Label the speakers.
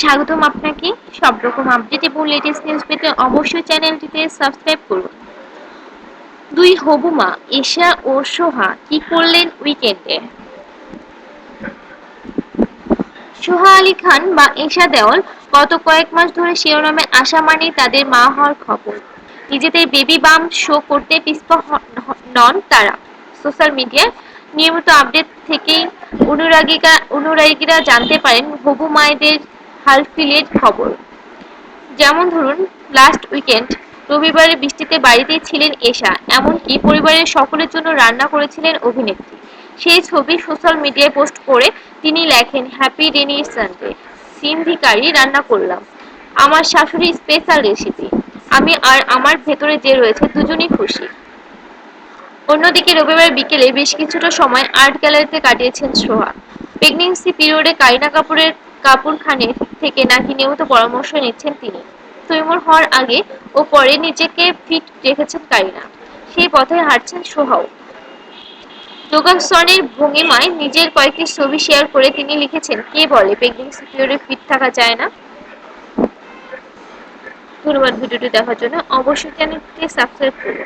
Speaker 1: স্বাগতম আপনাকে। সব রকম আপডেট এবং লেটেস্ট নিউজ পেতে অবশ্যই চ্যানেলটিতে সাবস্ক্রাইব করুন। দুই হবু মা এশা ও সোহা, কি করলেন উইকেন্ডে সোহা আলী খান বা এশা দেওয়াল, গত কয়েক মাস ধরে শিরোনামে আসা মানেই তাদের মা হওয়ার খবর। নিজেদের বেবি বাম শো করতে পিস্পা নন তারা। সোশ্যাল মিডিয়ায় নিয়মিত আপডেট থেকেই অনুরাগিকা, অনুরাগীরা জানতে পারেন হবু মায়েদের হালফিলের খবর। যেমন ধরুন লাস্ট উইকেন্ড রবিবারে বৃষ্টিতে বাড়িতেই ছিলেন এশা, এমনকি পরিবারের সকলের জন্য রান্না করেছিলেন অভিনেত্রী। সেই ছবি সোশ্যাল মিডিয়ায় পোস্ট করে তিনি লেখেন happy rainy Sunday Sindhi curry রান্না করলাম। আমার শাশুড়ি স্পেশাল রেসিপি আমি আর আমার ভেতরে যে রয়েছে দুজনই খুশি। অন্যদিকে রবিবার বিকেলে বেশ কিছুটা সময় আর্ট গ্যালারিতে কাটিয়েছেন সোহা। প্রেগনেন্সি পিরিয়ডে কারিনা কাপুরের কাপুর খানের থেকে নাকি নিয়মিত পরামর্শ নিচ্ছেন তিনি। তৈমুর হওয়ার আগে ও পরে নিজেকে ফিট রেখেছেন কারিনা। সেই পথে হাঁটছেন সোহাও। যোগাসনের ভঙ্গিমায় নিজের কয়েকটি ছবি শেয়ার করে তিনি লিখেছেন, কে বলে? প্রেগনেন্সি সিকিউরে ফিট থাকা যায় না। ধন্যবাদ ভিডিওটি দেখার জন্য। অবশ্যই চ্যানেলটি সাবস্ক্রাইব করুন।